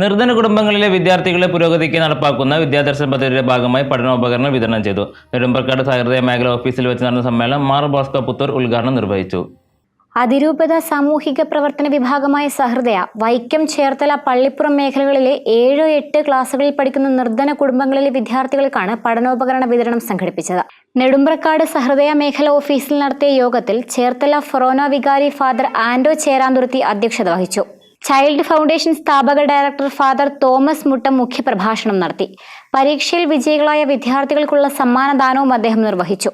നിർധന കുടുംബങ്ങളിലെ വിദ്യാർത്ഥികളെ പുരോഗതിക്ക് നടപ്പാക്കുന്ന വിദ്യാദർശന പദ്ധതിയുടെ ഭാഗമായി പഠനോപകരണം വിതരണം ചെയ്തു. നെടുമ്പർക്കാട് സഹൃദയ മേഖല ഓഫീസിൽ വെച്ച് നടന്ന സമ്മേളനം മാർ ബോസ്കോ പുത്തൂർ ഉദ്ഘാടനം നിർവഹിച്ചു. അതിരൂപത സാമൂഹിക പ്രവർത്തന വിഭാഗമായ സഹൃദയ വൈക്കം ചേർത്തല പള്ളിപ്പുറം മേഖലകളിലെ ഏഴോ എട്ട് ക്ലാസുകളിൽ പഠിക്കുന്ന നിർധന കുടുംബങ്ങളിലെ വിദ്യാർത്ഥികൾക്കാണ് പഠനോപകരണ വിതരണം സംഘടിപ്പിച്ചത്. നെടുമ്പ്രക്കാട് സഹൃദയ മേഖല ഓഫീസിൽ നടത്തിയ യോഗത്തിൽ ചേർത്തല ഫൊറോന വികാരി ഫാദർ ആൻഡോ ചേരാന്തുരുത്തി അധ്യക്ഷത വഹിച്ചു. ചൈൽഡ് ഫൗണ്ടേഷൻ സ്ഥാപക ഡയറക്ടർ ഫാദർ തോമസ് മുട്ടം മുഖ്യപ്രഭാഷണം നടത്തി. പരീക്ഷയിൽ വിജയികളായ വിദ്യാർത്ഥികൾക്കുള്ള സമ്മാനദാനവും അദ്ദേഹം നിർവഹിച്ചു.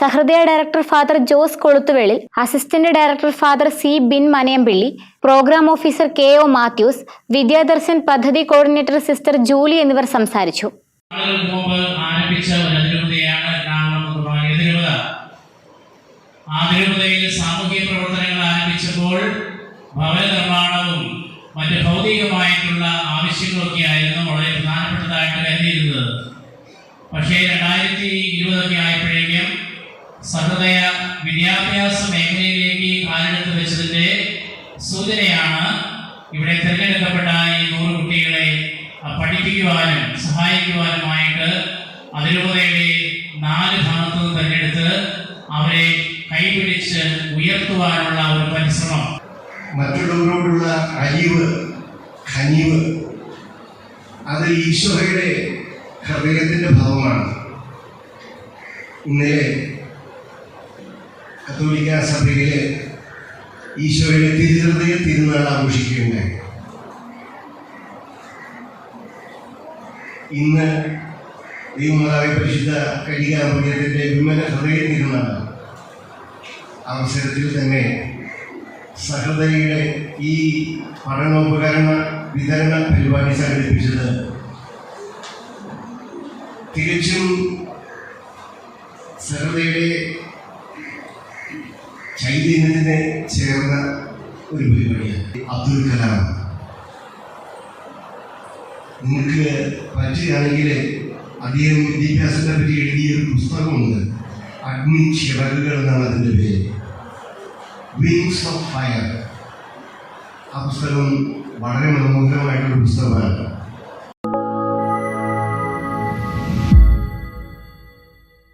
Sahrudaya director father Jose Koluthuvellil assistant director father Sibin Manayampilly programme officer K O Mathews Vidyadarshan പദ്ധതി കോർഡിനേറ്റർ സിസ്റ്റർ ജൂലി എന്നിവർ സംസാരിച്ചു. സാമൂഹിക പ്രവർത്തനങ്ങൾ ആരംഭിച്ചപ്പോൾ ഭവന നിർമ്മാണവും ഭൗതികമായിട്ടുള്ള ആവശ്യങ്ങളൊക്കെ ആയിരുന്നു വളരെ പ്രധാനപ്പെട്ടതായിട്ട് കരുതിയിരുന്നത്. പക്ഷേ രണ്ടായിരത്തി ഇരുപതൊക്കെ ആയപ്പോഴേക്കും സഹൃദയ വിദ്യാഭ്യാസ മേഖലയിലേക്ക് കാലെടുത്ത് വെച്ചതിന്റെ സൂചനയാണ് ഇവിടെ തിരഞ്ഞെടുക്കപ്പെട്ട ഈ നൂറ് കുട്ടികളെ പഠിപ്പിക്കുവാനും സഹായിക്കുവാനുമായിട്ട് അതിരൂപതയുടെ നാല് ഭാഗത്തു നിന്ന് തിരഞ്ഞെടുത്ത് അവരെ കൈപിടിച്ച് ഉയർത്തുവാനുള്ള ഒരു പരിശ്രമം. മറ്റുള്ളവരോടുള്ള അരിവ് ഖനിവ് അത് ഈശോയുടെ ഹൃദയത്തിന്റെ ഭാവമാണ്. ഇന്നലെ കത്തോലിക്ക സഭയിലെ ഈശോയുടെ തിരുഹൃദയ തിരുനാൾ ആഘോഷിക്കുകയുണ്ടായി. ഇന്ന് ദൈവമാതാവി പരിശുദ്ധ കലികാമൃഗത്തിന്റെ വിമല ഹൃദയ തിരുനാളാണ് അവസരത്തിൽ തന്നെ സഹൃദയുടെ ഈ പഠനോപകരണ വിതരണ പരിപാടി സംഘടിപ്പിച്ചത് തികച്ചും സഹൃദയുടെ ചൈതന്യത്തിന് ചേർന്ന ഒരു പരിപാടിയാണ്. അബ്ദുൽ കലാം. നിങ്ങൾക്ക് പറ്റുകയാണെങ്കിൽ അദ്ദേഹം വിദ്യാഭ്യാസത്തെ പറ്റി എഴുതിയ ഒരു പുസ്തകമുണ്ട്. അഗ്നി ചിറകുകൾ എന്നാണ് അതിന്റെ പേര്. വിങ്സ് ഓഫ് ഫയർ ആ പുസ്തകം വളരെ മനോഹരമായിട്ടുള്ള പുസ്തകമാണ്.